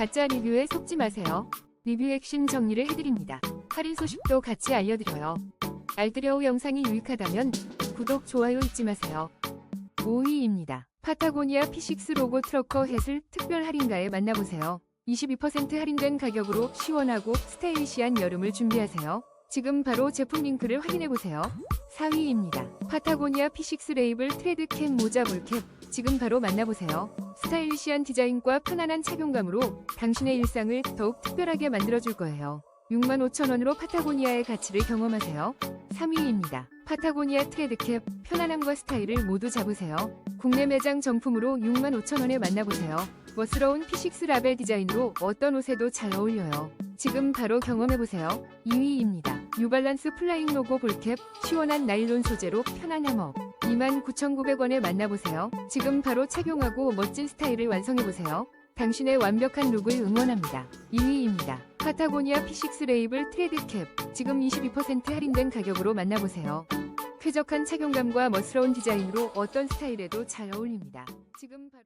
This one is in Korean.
가짜 리뷰에 속지 마세요. 리뷰 핵심 정리를 해드립니다. 할인 소식도 같이 알려드려요. 알뜰여우 영상이 유익하다면 구독, 좋아요 잊지 마세요. 5위입니다. 파타고니아 P6 로고 트러커 햇을 특별 할인가에 만나보세요. 22% 할인된 가격으로 시원하고 스타일리시한 여름을 준비하세요. 지금 바로 제품 링크를 확인해보세요. 4위입니다. 파타고니아 P6 레이블 트레드캡 모자 볼캡 지금 바로 만나보세요. 스타일리시한 디자인과 편안한 착용감으로 당신의 일상을 더욱 특별하게 만들어줄 거예요. 65,000원으로 파타고니아의 가치를 경험하세요. 3위입니다. 파타고니아 트레드캡 편안함과 스타일을 모두 잡으세요. 국내 매장 정품으로 65,000원에 만나보세요. 멋스러운 P6 라벨 디자인으로 어떤 옷에도 잘 어울려요. 지금 바로 경험해보세요. 2위입니다. 뉴발란스 플라잉 로고 볼캡 시원한 나일론 소재로 편한 함업 29,900원에 만나보세요. 지금 바로 착용하고 멋진 스타일을 완성해보세요. 당신의 완벽한 룩을 응원합니다. 2위입니다. 파타고니아 P6 레이블 트레드 캡 지금 22% 할인된 가격으로 만나보세요. 쾌적한 착용감과 멋스러운 디자인으로 어떤 스타일에도 잘 어울립니다. 지금 바로